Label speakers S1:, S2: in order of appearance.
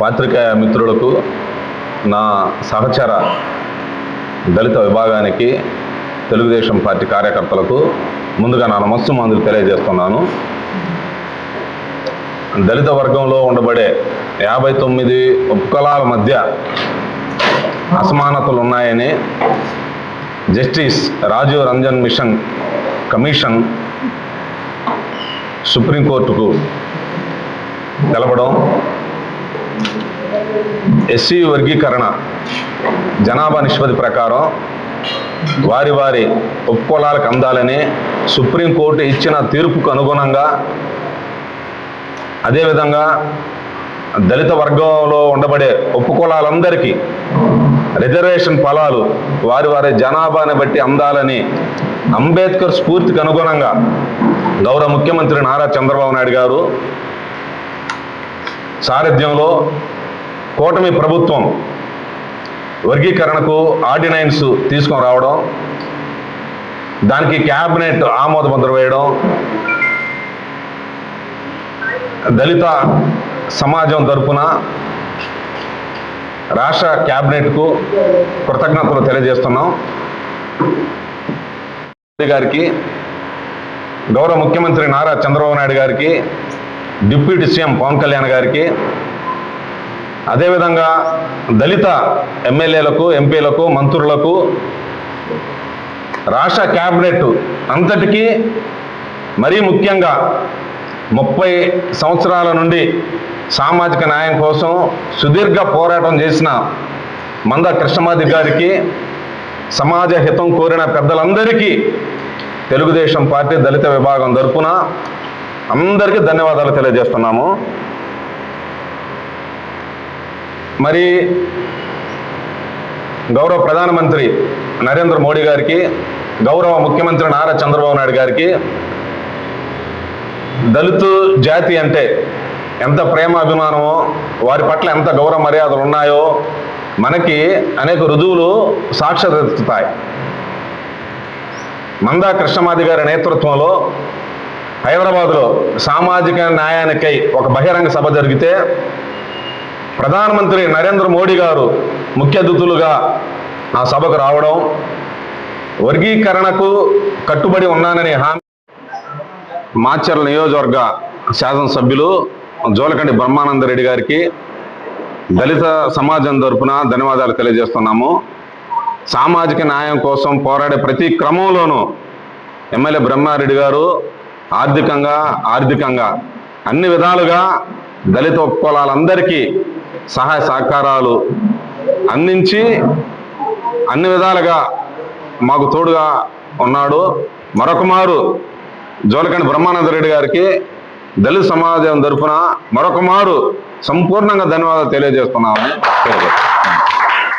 S1: పాత్రికేయ మిత్రులకు నా సహచర దళిత విభాగానికి తెలుగుదేశం పార్టీ కార్యకర్తలకు ముందుగా నా నమస్సు మందులు తెలియజేస్తున్నాను. దళిత వర్గంలో ఉండబడే యాభై తొమ్మిది ఉపకులాల మధ్య అసమానతలు ఉన్నాయని justice Rajiv Ranjan mission commission సుప్రీంకోర్టుకు తెలపడం ఎస్సీ వర్గీకరణ జనాభా నిష్పత్తి ప్రకారం వారి వారి ఉపకులాలకు అందాలని సుప్రీంకోర్టు ఇచ్చిన తీర్పుకు అనుగుణంగా అదేవిధంగా దళిత వర్గంలో ఉండబడే ఉపకులాలందరికీ రిజర్వేషన్ ఫలాలు వారి వారి జనాభాని బట్టి అందాలని అంబేద్కర్ స్ఫూర్తికి అనుగుణంగా గౌరవ ముఖ్యమంత్రి నారా చంద్రబాబు నాయుడు గారు సారథ్యంలో కూటమి ప్రభుత్వం వర్గీకరణకు ఆర్డినెన్స్ తీసుకొని రావడం దానికి క్యాబినెట్ ఆమోద ముద్ర వేయడం దళిత సమాజం తరఫున రాష్ట్ర క్యాబినెట్కు కృతజ్ఞతలు తెలియజేస్తున్నాం. గారికి గౌరవ ముఖ్యమంత్రి నారా చంద్రబాబు నాయుడు గారికి డిప్యూటీ సీఎం పవన్ కళ్యాణ్ గారికి. అదేవిధంగా దళిత ఎమ్మెల్యేలకు ఎంపీలకు మంత్రులకు రాష్ట్ర క్యాబినెట్ అంతటికీ మరీ ముఖ్యంగా ముప్పై సంవత్సరాల నుండి సామాజిక న్యాయం కోసం సుదీర్ఘ పోరాటం చేసిన మంద కృష్ణమాది గారికి సమాజ హితం కోరిన పెద్దలందరికీ తెలుగుదేశం పార్టీ దళిత విభాగం తరఫున అందరికీ ధన్యవాదాలు తెలియజేస్తున్నాము. మరి గౌరవ ప్రధానమంత్రి నరేంద్ర మోడీ గారికి గౌరవ ముఖ్యమంత్రి నారా చంద్రబాబు నాయుడు గారికి దళితు జాతి అంటే ఎంత ప్రేమ అభిమానమో వారి పట్ల ఎంత గౌరవ మర్యాదలు ఉన్నాయో మనకి అనేక రుజువులు సాక్షాత్తాయి మందా కృష్ణమాది గారి నేతృత్వంలో హైదరాబాద్లో సామాజిక న్యాయానికై ఒక బహిరంగ సభ జరిగితే ప్రధానమంత్రి నరేంద్ర మోడీ గారు ముఖ్య అతిథులుగా ఆ సభకు రావడం వర్గీకరణకు కట్టుబడి ఉన్నానని హామీ మాచర్ల నియోజకవర్గ శాసనసభ్యులు జోలకండి బ్రహ్మానందరెడ్డి గారికి దళిత సమాజం తరపున ధన్యవాదాలు తెలియజేస్తున్నాము. సామాజిక న్యాయం కోసం పోరాడే ప్రతి క్రమంలోనూ ఎమ్మెల్యే బ్రహ్మారెడ్డి గారు ఆర్థికంగా ఆర్థికంగా అన్ని విధాలుగా దళిత కులాలందరికీ సహాయ సహకారాలు అందించి అన్ని విధాలుగా మాకు తోడుగా ఉన్నాడు. మరొకమారు జోలకండి బ్రహ్మానంద రెడ్డి గారికి దళిత సమాజం తరఫున మరొకమారు సంపూర్ణంగా ధన్యవాదాలు తెలియజేస్తున్నామని తెలియజేస్తున్నాం